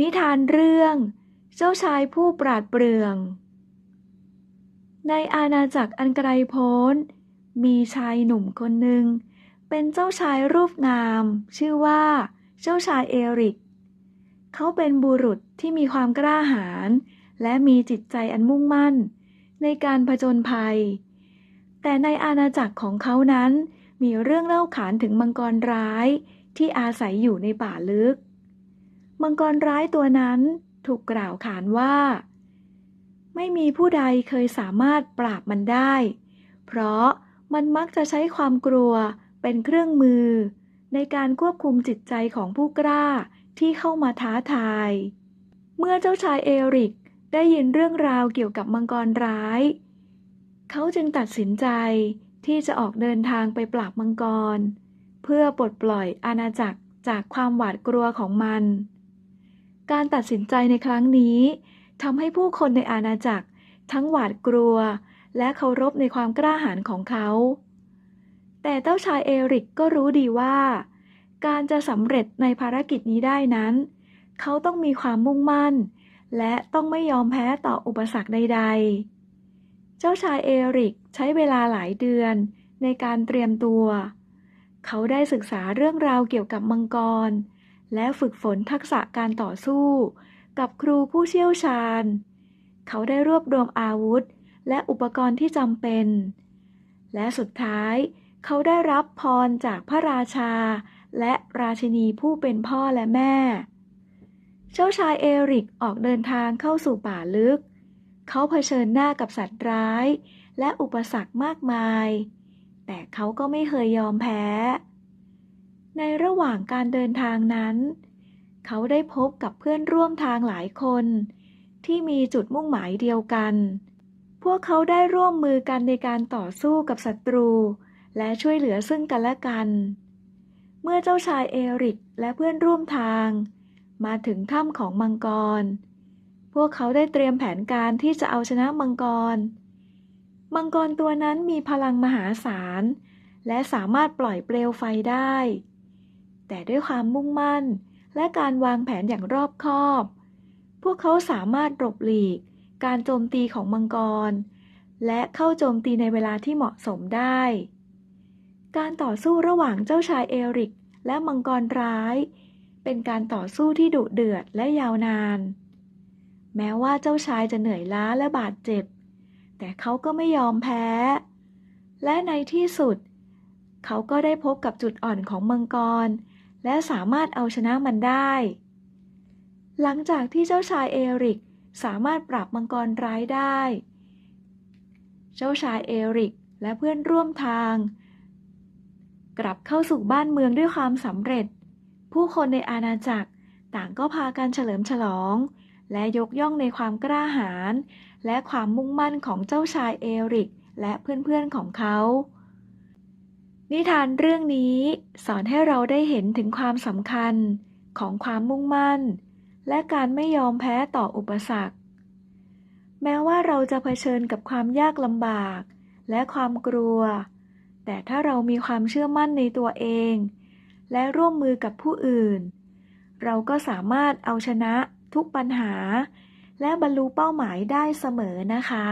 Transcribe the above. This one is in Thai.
นิทานเรื่อง เจ้าชายผู้ปราดเปรื่อง ในอาณาจักรอันไกลโพ้น มีชายหนุ่มคนหนึ่ง เป็นเจ้าชายรูปงาม ชื่อว่า เจ้าชายเอริก เขาเป็นบุรุษที่มีความกล้าหาญและมีจิตใจอันมุ่งมั่น ในการผจญภัย แต่ในอาณาจักรของเขานั้นมีเรื่องเล่าขานถึงมังกรร้ายที่อาศัยอยู่ในป่าลึก มังกรร้ายตัวนั้นถูกกล่าวขานว่า ไม่มีผู้ใดเคยสามารถปราบมันได้ เพราะมันมักจะใช้ความกลัวเป็นเครื่องมือ ในการควบคุมจิตใจของผู้กล้าที่เข้ามาท้าทาย เมื่อเจ้าชายเอริกได้ยินเรื่องราวเกี่ยวกับมังกรร้าย เขาจึงตัดสินใจที่จะออกเดินทางไปปราบมังกร เพื่อปลดปล่อยอาณาจักรจากความหวาดกลัวของมัน การตัดสินใจในครั้งนี้ทำให้ผู้คนในอาณาจักร ทั้งหวาดกลัว และเคารพในความกล้าหาญของเขา แต่เจ้าชายเอริกก็รู้ดีว่า การจะสำเร็จในภารกิจนี้ได้นั้น เขาต้องมีความมุ่งมั่น และต้องไม่ยอมแพ้ต่ออุปสรรคใด ๆ เจ้าชายเอริกใช้เวลาหลายเดือนในการเตรียมตัว เขาได้ศึกษาเรื่องราวเกี่ยวกับมังกร และฝึกฝนทักษะการต่อสู้ กับครูผู้เชี่ยวชาญ เขาได้รวบรวมอาวุธ และอุปกรณ์ที่จำเป็น และสุดท้าย เขาได้รับพรจากพระราชา และราชินีผู้เป็นพ่อและแม่ เจ้าชายเอริกออกเดินทางเข้าสู่ป่าลึก เขาเผชิญหน้ากับสัตว์ร้าย และอุปสรรคมากมาย แต่เขาก็ไม่เคยยอมแพ้ ในระหว่างการเดินทางนั้น เขาได้พบกับเพื่อนร่วมทางหลายคน ที่มีจุดมุ่งหมายเดียวกัน พวกเขาได้ร่วมมือกันในการต่อสู้กับศัตรู และช่วยเหลือซึ่งกันและกัน เมื่อเจ้าชายเอริกและเพื่อนร่วมทาง มาถึงถ้ำของมังกร พวกเขาได้เตรียมแผนการที่จะเอาชนะมังกร มังกรตัวนั้นมีพลังมหาศาลและสามารถปล่อยเปลวไฟได้ แต่ด้วยความมุ่งมั่น และการวางแผนอย่างรอบคอบ พวกเขาสามารถหลบหลีก การโจมตีของมังกร และเข้าโจมตีในเวลาที่เหมาะสมได้ การต่อสู้ระหว่างเจ้าชายเอริก และมังกรร้าย เป็นการต่อสู้ที่ดุเดือดและยาวนาน แม้ว่าเจ้าชายจะเหนื่อยล้าและบาดเจ็บ แต่เขาก็ไม่ยอมแพ้ และในที่สุดเขาก็ได้พบกับจุดอ่อนของมังกร และสามารถเอาชนะมันได้ หลังจากที่เจ้าชายเอริกสามารถปราบมังกรร้ายได้ เจ้าชายเอริกและเพื่อนร่วมทาง กลับเข้าสู่บ้านเมืองด้วยความสำเร็จ ผู้คนในอาณาจักรต่างก็พากันเฉลิมฉลอง และยกย่องในความกล้าหาญและความมุ่งมั่นของเจ้าชายเอริกและเพื่อนๆของเขา นิทานเรื่องนี้สอนให้เราได้เห็นถึงความสำคัญของความมุ่งมั่น และการไม่ยอมแพ้ต่ออุปสรรค แม้ว่าเราจะเผชิญกับความยากลำบาก และความกลัว แต่ถ้าเรามีความเชื่อมั่นในตัวเอง และร่วมมือกับผู้อื่น เราก็สามารถเอาชนะทุกปัญหา และบรรลุเป้าหมายได้เสมอนะคะ